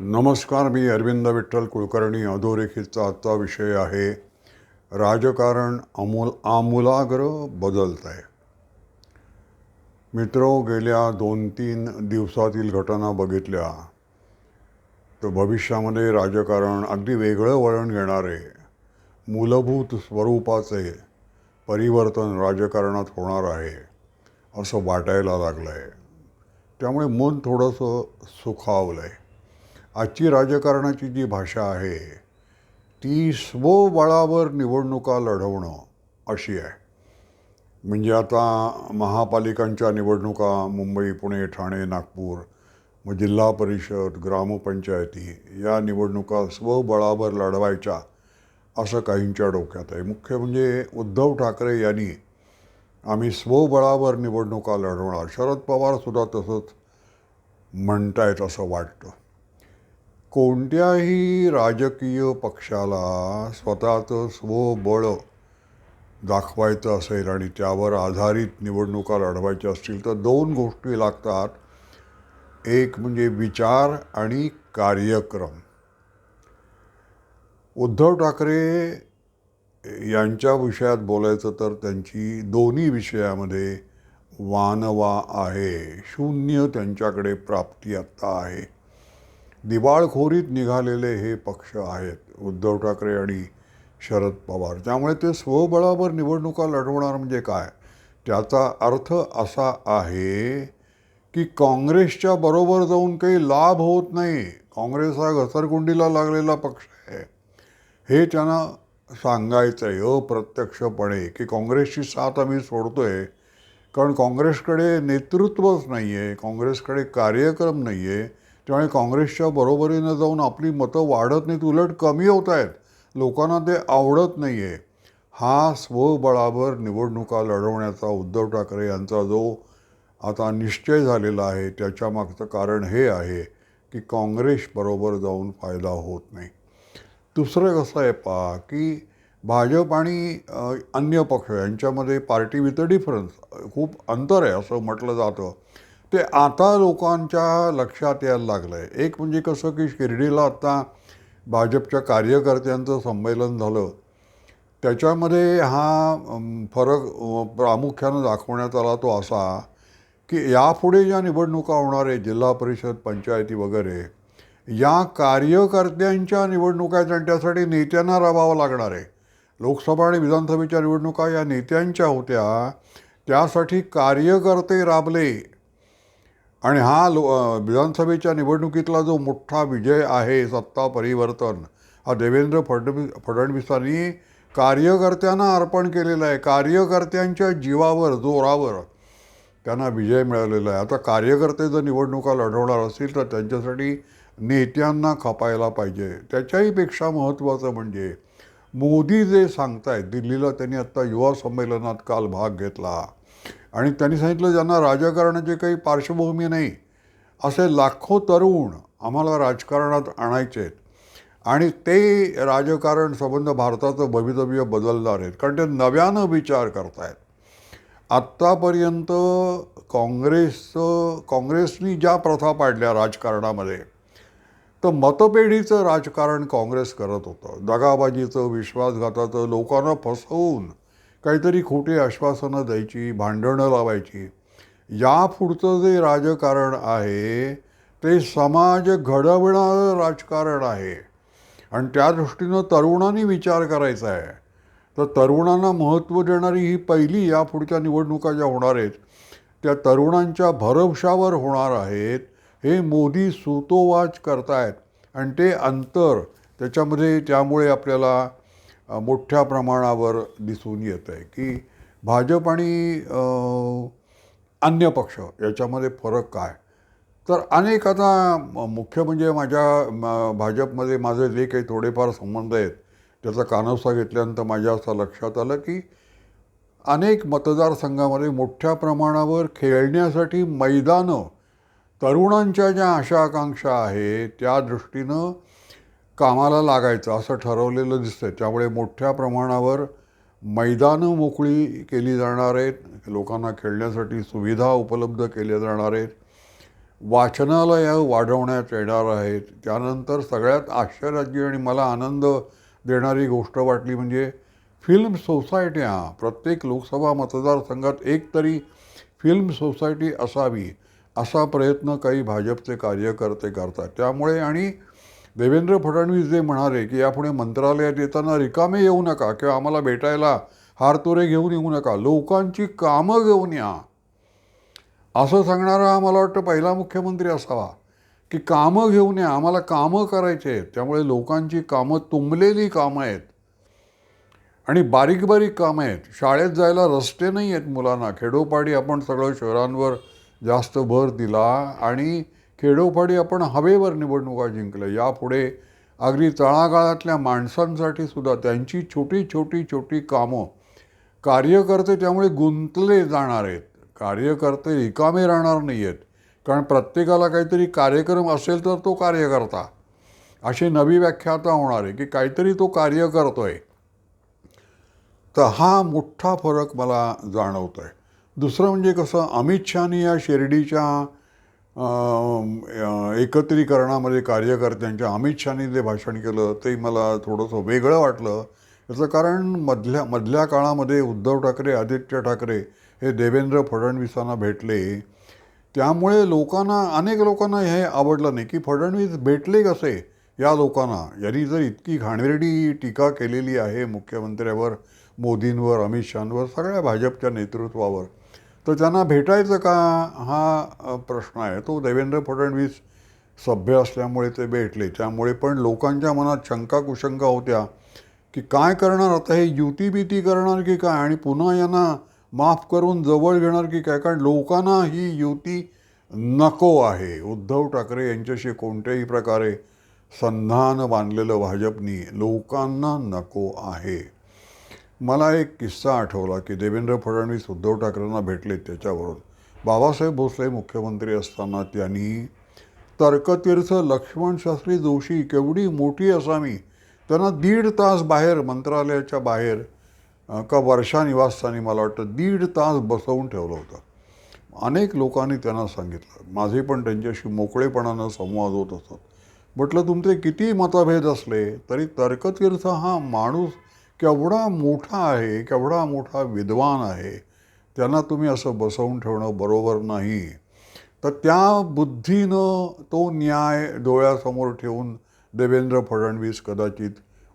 नमस्कार मी अरविंद विठ्ठल कुलकर्णी. अधोरेखितचा आजचा विषय आहे राजकारण अमूल आमूलाग्र बदलत आहे. मित्र गेल्या दोन तीन दिवसातील घटना बघितल्या तर भविष्यामध्ये राजकारण अगदी वेगळं वळण घेणारे मूलभूत स्वरूपाचे परिवर्तन राजकारणात होणार आहे असं वाटायला लागलं आहे त्यामुळे मन थोडंसं सुखावलं आहे आजची राजकारणाची जी भाषा आहे ती स्वबळावर निवडणुका लढवणं अशी आहे. म्हणजे आता महापालिकांच्या निवडणुका मुंबई पुणे ठाणे नागपूर मग जिल्हा परिषद ग्रामपंचायती या निवडणुका स्वबळावर लढवायच्या असं काहींच्या डोक्यात आहे. मुख्य म्हणजे उद्धव ठाकरे यांनी आम्ही स्वबळावर निवडणुका लढवणार. शरद पवारसुद्धा तसंच म्हणतायत असं वाटतं. कोणत्याही राजकीय पक्षाला स्वतःचं स्वबळ दाखवायचं असेल आणि त्यावर आधारित निवडणुका लढवायच्या असतील तर दोन गोष्टी लागतात. एक म्हणजे विचार आणि कार्यक्रम. उद्धव ठाकरे यांच्या विषयात बोलायचं तर त्यांची दोन्ही विषयामध्ये वानवा आहे. शून्य त्यांच्याकडे प्राप्ती आत्ता आहे. दिवाळखोरीत निघालेले हे पक्ष आहेत उद्धव ठाकरे आणि शरद पवार. त्यामुळे ते स्वबळावर निवडणुका लढवणार म्हणजे काय? त्याचा अर्थ असा आहे की काँग्रेसच्या बरोबर जाऊन काही लाभ होत नाही. काँग्रेस हा घसरकुंडीला लागलेला पक्ष आहे. हे त्यांना सांगायचं आहे अप्रत्यक्षपणे की काँग्रेसची साथ आम्ही सोडतोय कारण काँग्रेसकडे नेतृत्वच नाही आहे काँग्रेसकडे कार्यक्रम नाही आहे त्यामुळे काँग्रेसच्या बरोबरीनं जाऊन आपली मतं वाढत नाहीत उलट कमी होत आहेत. लोकांना ते आवडत नाही आहे हा स्वबळावर निवडणुका लढवण्याचा उद्धव ठाकरे यांचा जो आता निश्चय झालेला आहे त्याच्या मागचं कारण हे आहे की काँग्रेसबरोबर जाऊन फायदा होत नाही. दुसरं कसं आहे पहा की भाजप आणि अन्य पक्ष यांच्यामध्ये पार्टी विथ डिफरन्स खूप अंतर आहे असं म्हटलं जातं. ते आता लोकांच्या लक्षात यायला लागलं आहे एक म्हणजे कसं की शिर्डीला आत्ता भाजपच्या कार्यकर्त्यांचं संमेलन झालं. त्याच्यामध्ये हा फरक प्रामुख्यानं दाखवण्यात आला तो असा की यापुढे ज्या निवडणुका होणार आहे जिल्हा परिषद पंचायती वगैरे या कार्यकर्त्यांच्या निवडणुका आहेत आणि त्यासाठी नेत्यांना राबावं लागणार आहे. लोकसभा आणि विधानसभेच्या निवडणुका या नेत्यांच्या होत्या. त्यासाठी कार्यकर्ते राबले. आणि हा लो विधानसभेच्या निवडणुकीतला जो मोठा विजय आहे सत्ता परिवर्तन हा देवेंद्र फडणवीस फडणवीसांनी कार्यकर्त्यांना अर्पण केलेला आहे. कार्यकर्त्यांच्या जीवावर जोरावर त्यांना विजय मिळालेला आहे. आता कार्यकर्ते जर निवडणुका लढवणार असतील तर त्यांच्यासाठी नेत्यांना खपायला पाहिजे. त्याच्याहीपेक्षा महत्त्वाचं म्हणजे मोदी जे सांगतायत दिल्लीला त्यांनी आत्ता युवा संमेलनात काल भाग घेतला. आणि त्यांनी सांगितलं ज्यांना राजकारणाची काही पार्श्वभूमी नाही असे लाखो तरुण आम्हाला राजकारणात आणायचे आहेत. आणि ते राजकारण संबंध भारताचं भवितव्य बदलणार आहेत कारण ते नव्यानं विचार करतायत. आत्तापर्यंत काँग्रेसचं काँग्रेसनी ज्या प्रथा पाडल्या राजकारणामध्ये तर मतपेढीचं राजकारण काँग्रेस करत होतं. दगाबाजीचं विश्वासघाताचं लोकांना फसवून काहीतरी खोटी आश्वासनं द्यायची भांडणं लावायची. या पुढचं जे राजकारण आहे ते समाज घडवणारं राजकारण आहे. आणि त्या दृष्टीनं तरुणांनी विचार करायचा आहे. तर तरुणांना महत्त्व देणारी ही पहिली या पुढच्या निवडणुका ज्या होणार आहेत त्या तरुणांच्या भरवशावर होणार आहेत हे मोदी सुतोवाच करतायत. आणि ते अंतर त्याच्यामध्ये त्यामुळे आपल्याला मोठ्या प्रमाणावर दिसून येत आहे की भाजप आणि अन्य पक्ष याच्यामध्ये फरक काय? तर अनेक आता मुख्य म्हणजे माझ्या म- भाजपमध्ये माझे जे काही थोडेफार संबंध आहेत त्याचा कानवसा घेतल्यानंतर माझ्या असं लक्षात आलं की अनेक मतदारसंघामध्ये मोठ्या प्रमाणावर खेळण्यासाठी मैदानं तरुणांच्या ज्या आशा आकांक्षा आहेत त्या दृष्टीनं कामाला लागायचं असं ठरवलेलं दिसतं त्यामुळे मोठ्या प्रमाणावर मैदानं मोकळी केली जाणार आहेत. लोकांना खेळण्यासाठी सुविधा उपलब्ध केल्या जाणार आहेत. वाचनालयं वाढवण्यात येणार आहेत. त्यानंतर सगळ्यात आश्चर्याची आणि मला आनंद देणारी गोष्ट वाटली म्हणजे फिल्म सोसायट्या. प्रत्येक लोकसभा मतदारसंघात एक तरी फिल्म सोसायटी असावी असा प्रयत्न काही भाजपचे कार्यकर्ते करतात. त्यामुळे आणि देवेंद्र फडणवीस जे म्हणाले की यापुढे मंत्रालयात येताना रिकामे येऊ नका किंवा आम्हाला भेटायला हारतोरे घेऊन येऊ नका लोकांची कामं घेऊन या. असं सांगणारा आम्हाला मला वाटतं पहिला मुख्यमंत्री असावा की कामं घेऊन या आम्हाला कामं करायचे आहेत त्यामुळे लोकांची कामं तुंबलेली कामं आहेत. आणि बारीक बारीक कामं आहेत. शाळेत जायला रस्ते नाही आहेत मुलांना. खेडोपाडी आपण सगळं शहरांवर जास्त भर दिला आणि खेडोपाडी आपण हवेवर निवडणुका जिंकल्या. यापुढे अगदी तळागाळातल्या माणसांसाठी सुद्धा त्यांची छोटी छोटी छोटी कामं कार्यकर्ते त्यामुळे गुंतले जाणार आहेत. कार्यकर्ते रिकामे राहणार नाही आहेत. कारण प्रत्येकाला काहीतरी कार्यक्रम असेल तर तो कार्यकर्ता. अशी नवी व्याख्या आता होणार आहे की काहीतरी तो कार्य करतोय तर हा मोठा फरक मला जाणवतो आहे दुसरं म्हणजे कसं अमित शहानी या शिर्डीच्या एकत्रीकरणामध्ये कार्यकर्त्यांच्या अमित शहानी जे भाषण केलं ते मला थोडंसं वेगळं वाटलं. याचं कारण मधल्या मधल्या काळामध्ये उद्धव ठाकरे आदित्य ठाकरे हे देवेंद्र फडणवीसांना भेटले. त्यामुळे लोकांना अनेक लोकांना हे आवडलं नाही की फडणवीस भेटले कसे या लोकांना? यांनी जर इतकी घाणेरडी टीका केलेली आहे मुख्यमंत्र्यावर मोदींवर अमित शहांवर सगळ्या भाजपच्या नेतृत्वावर तर त्यांना भेटायचं का हा प्रश्न आहे. तो देवेंद्र फडणवीस सभ्य असल्यामुळे ते भेटले. त्यामुळे पण लोकांच्या मनात शंका कुशंका होत्या की काय करणार? आता हे युती बिती करणार की काय? आणि पुन्हा यांना माफ करून जवळ घेणार की काय? कारण लोकांना ही युती नको आहे. उद्धव ठाकरे यांच्याशी कोणत्याही प्रकारे संधान बांधलेलं भाजपनी लोकांना नको आहे. मला एक किस्सा आठवला की देवेंद्र फडणवीस उद्धव ठाकरेंना भेटले त्याच्यावरून. बाबासाहेब भोसले मुख्यमंत्री असताना त्यांनी तर्कतीर्थ लक्ष्मणशास्त्री जोशी केवढी मोठी असावी. त्यांना दीड तास बाहेर मंत्रालयाच्या बाहेर का वर्षा निवासस्थानी मला वाटतं दीड तास बसवून ठेवलं होतं. अनेक लोकांनी त्यांना सांगितलं. माझे पण त्यांच्याशी मोकळेपणानं संवाद होत असत. म्हटलं तुमचे किती मतभेद असले तरी तर्कतीर्थ हा माणूस केवढा मोठा आहे केवढा मोठा विद्वान आहे त्यांना तुम्ही असं बसवून ठेवणं बरोबर नाही. तर त्या बुद्धीनं तो न्याय डोळ्यासमोर ठेवून देवेंद्र फडणवीस कदाचित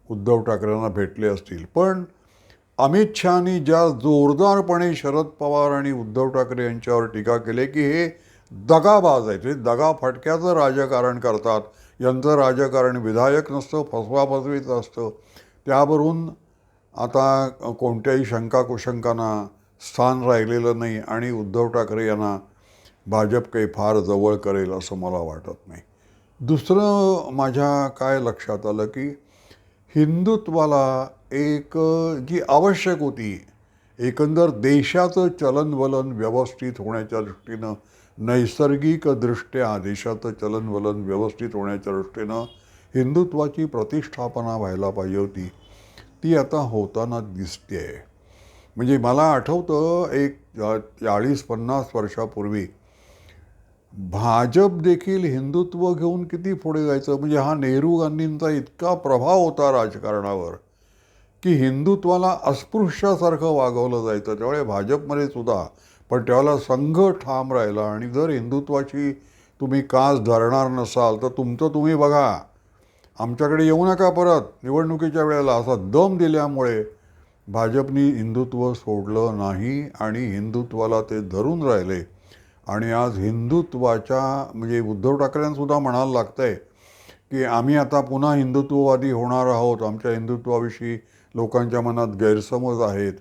उद्धव ठाकरेंना भेटले असतील. पण अमित शहानी ज्या जोरदारपणे शरद पवार आणि उद्धव ठाकरे यांच्यावर टीका केली की हे दगाबाज आहेत हे दगा फटक्याचं राजकारण करतात. यांचं राजकारण विधायक नसतं फसवाफसवीचं असतं. त्यावरून आता कोणत्याही शंका कुशंकांना स्थान राहिलेलं नाही आणि उद्धव ठाकरे यांना भाजप काही फार जवळ करेल असं मला वाटत नाही. दुसरं माझ्या काय लक्षात आलं की हिंदुत्वाला एक जी आवश्यक होती एकंदर देशाचं चलनवलन व्यवस्थित होण्याच्या दृष्टीनं नैसर्गिकदृष्ट्या देशाचं चलनवलन व्यवस्थित होण्याच्या दृष्टीनं हिंदुत्वाची प्रतिष्ठापना व्हायला पाहिजे होती. ती आता होताना दिसते आहे म्हणजे मला आठवतं एक चाळीस पन्नास वर्षापूर्वी भाजप देखील हिंदुत्व घेऊन किती पुढे जायचं? म्हणजे हा नेहरू गांधींचा इतका प्रभाव होता राजकारणावर की हिंदुत्वाला अस्पृश्यासारखं वागवलं जायचं. त्यामुळे भाजपमध्ये सुद्धा पण त्यावेळेला संघ ठाम राहिला आणि जर हिंदुत्वाची तुम्ही कास धरणार नसाल तर तुमचं तुम्ही बघा. आमच्याकडे येऊ नका परत. निवडणुकीच्या वेळेला असा दम दिल्यामुळे भाजपनी हिंदुत्व सोडलं नाही आणि हिंदुत्वाला ते धरून राहिले. आणि आज हिंदुत्वाच्या म्हणजे उद्धव ठाकरेंसुद्धा म्हणायला लागतं आहे की आम्ही आता पुन्हा हिंदुत्ववादी होणार आहोत. आमच्या हिंदुत्वाविषयी लोकांच्या मनात गैरसमज आहेत.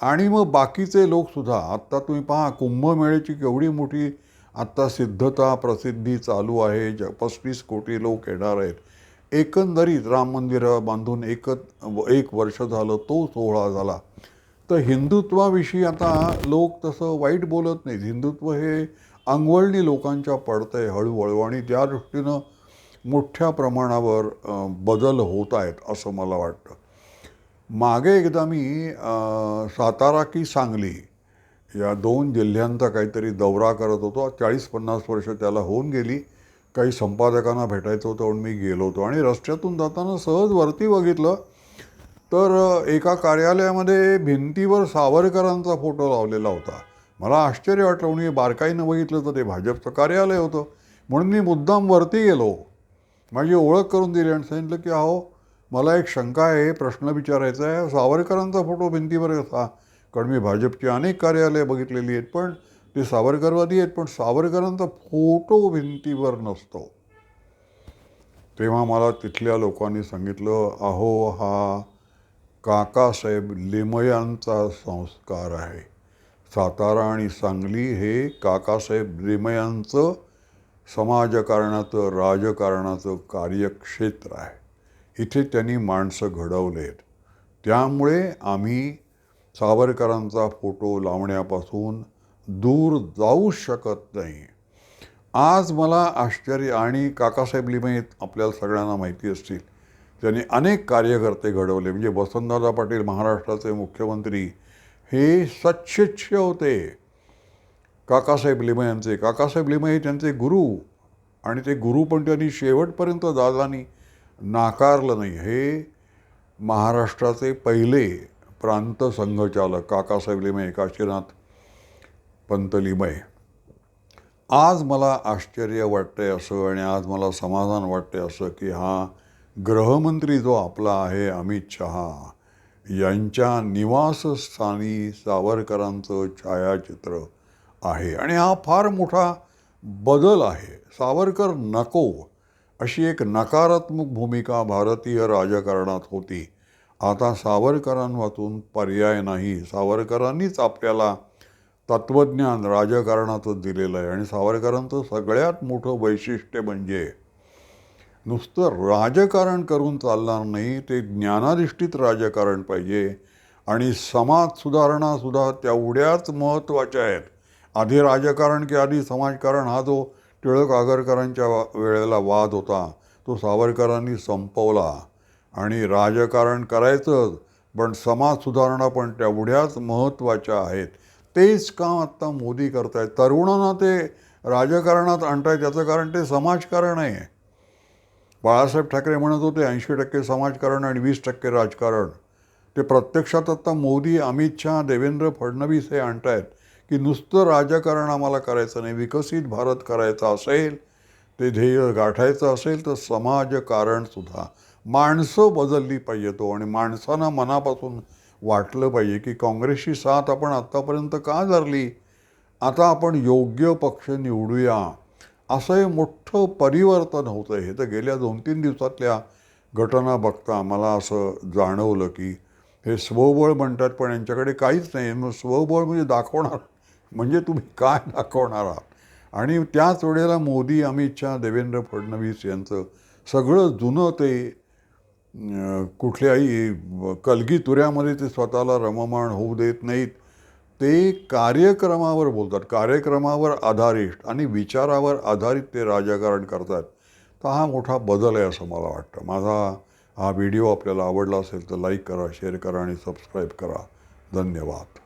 आणि मग बाकीचे लोकसुद्धा आत्ता तुम्ही पहा कुंभमेळ्याची केवढी मोठी आत्ता सिद्धता प्रसिद्धी चालू आहे. ज पस्तीस कोटी लोक येणार आहेत. एकंदरीत राम मंदिर बांधून एकच एक वर्ष झालं तो सोहळा झाला. तर हिंदुत्वाविषयी आता लोक तसं वाईट बोलत नाहीत. हिंदुत्व हे अंगवळणी लोकांच्या पडतं आहे हळूहळू आणि त्या दृष्टीनं मोठ्या प्रमाणावर बदल होत आहेत असं मला वाटतं. मागे एकदा मी सातारा की सांगली या दोन जिल्ह्यांचा काहीतरी दौरा करत होतो. चाळीस पन्नास वर्ष त्याला होऊन गेली. काही संपादकांना भेटायचं होतं म्हणून मी गेलो होतो. आणि रस्त्यातून जाताना सहज वरती बघितलं तर एका कार्यालयामध्ये भिंतीवर सावरकरांचा फोटो लावलेला होता. मला आश्चर्य वाटलं म्हणून मी बारकाईनं बघितलं तर ते भाजपचं कार्यालय होतं. म्हणून मी मुद्दाम वरती गेलो. माझी ओळख करून दिली आणि सांगितलं की अहो मला एक शंका आहे प्रश्न विचारायचा आहे. सावरकरांचा फोटो भिंतीवर कसा कारण मी भाजपची अनेक कार्यालयं बघितलेली आहेत. पण ते सावरकरवादी आहेत पण सावरकरांचा फोटो भिंतीवर नसतो. तेव्हा मला तिथल्या लोकांनी सांगितलं अहो हा काकासाहेब लिमयांचा संस्कार आहे. सातारा आणि सांगली हे काकासाहेब लिमयांचं समाजकारणाचं राजकारणाचं कार्यक्षेत्र आहे. इथे त्यांनी माणसं घडवलेत. त्यामुळे आम्ही सावरकरांचा फोटो लावण्यापासून दूर जाऊ शकत नाही. आज मला आश्चर्य आणि काकासाहेब लिमये आपल्याला सगळ्यांना माहिती असतील. त्यांनी अनेक कार्यकर्ते घडवले म्हणजे वसंतदादा पाटील महाराष्ट्राचे मुख्यमंत्री हे सच्छिष्य होते. काकासाहेब लिमय यांचे काकासाहेब लिमय हे त्यांचे गुरु आणि ते गुरु पण त्यांनी शेवटपर्यंत दादानी नाकारलं नाही. हे महाराष्ट्राचे पहिले प्रांत संघचालक काकासाहेब लिमय काशीनाथ पंत आज मला आश्चर्य वाटतंय असं आणि आज मला समाधान वाटतंय असं की हा गृहमंत्री जो आपला आहे अमित शहा यांच्या निवासस्थानी सावरकरांचं छायाचित्र आहे आणि हा फार मोठा बदल आहे. सावरकर नको अशी एक नकारात्मक भूमिका भारतीय राजकारणात होती. आता सावरकरांवाचून पर्याय नाही. सावरकरांनीच आपल्याला तत्त्वज्ञान राजकारणाचं दिलेलं आहे. आणि सावरकरांचं सगळ्यात मोठं वैशिष्ट्य म्हणजे नुसतं राजकारण करून चालणार नाही ते ज्ञानाधिष्ठित राजकारण पाहिजे. आणि समाज सुधारणासुद्धा तेवढ्याच महत्त्वाच्या आहेत. आधी राजकारण की आधी समाजकारण. हा जो टिळक आगरकरांच्या वेळेला वाद होता तो सावरकरांनी संपवला. आणि राजकारण करायचंच पण समाज सुधारणा पण तेवढ्याच महत्त्वाच्या आहेत. तेच काम आत्ता मोदी करतायत? तरुणांना ते राजकारणात आणतायत त्याचं कारण ते समाजकारण आहे. बाळासाहेब ठाकरे म्हणत होते ऐंशी टक्के समाजकारण आणि वीस टक्के राजकारण. ते प्रत्यक्षात आता मोदी अमित शहा देवेंद्र फडणवीस हे आणतायत की नुसतं राजकारण आम्हाला करायचं नाही विकसित भारत करायचा असेल ते ध्येय गाठायचं असेल तर समाजकारणसुद्धा माणसं बदलली पाहिजे तो आणि माणसांना मनापासून वाटलं पाहिजे की काँग्रेसची साथ आपण आत्तापर्यंत का धरली? आता आपण योग्य पक्ष निवडूया. असं हे मोठं परिवर्तन होतं. हे तर गेल्या दोन तीन दिवसातल्या घटना बघता मला असं जाणवलं की हे स्वबळ म्हणतात पण यांच्याकडे काहीच नाही. मग स्वबळ म्हणजे दाखवणार? म्हणजे तुम्ही काय दाखवणार आहात? आणि त्याच वेळेला मोदी अमित शहा देवेंद्र फडणवीस यांचं सगळं जुनं ते कुठल्याही कलगी तुऱ्यामध्ये ते स्वतःला रममाण होऊ देत नाहीत. ते कार्यक्रमावर बोलतात. कार्यक्रमावर आधारित आणि विचारावर आधारित ते राजकारण करतात. तर हा मोठा बदल आहे असं मला वाटतं. माझा हा व्हिडिओ आपल्याला आवडला असेल तर लाईक करा शेअर करा आणि सबस्क्राईब करा. धन्यवाद.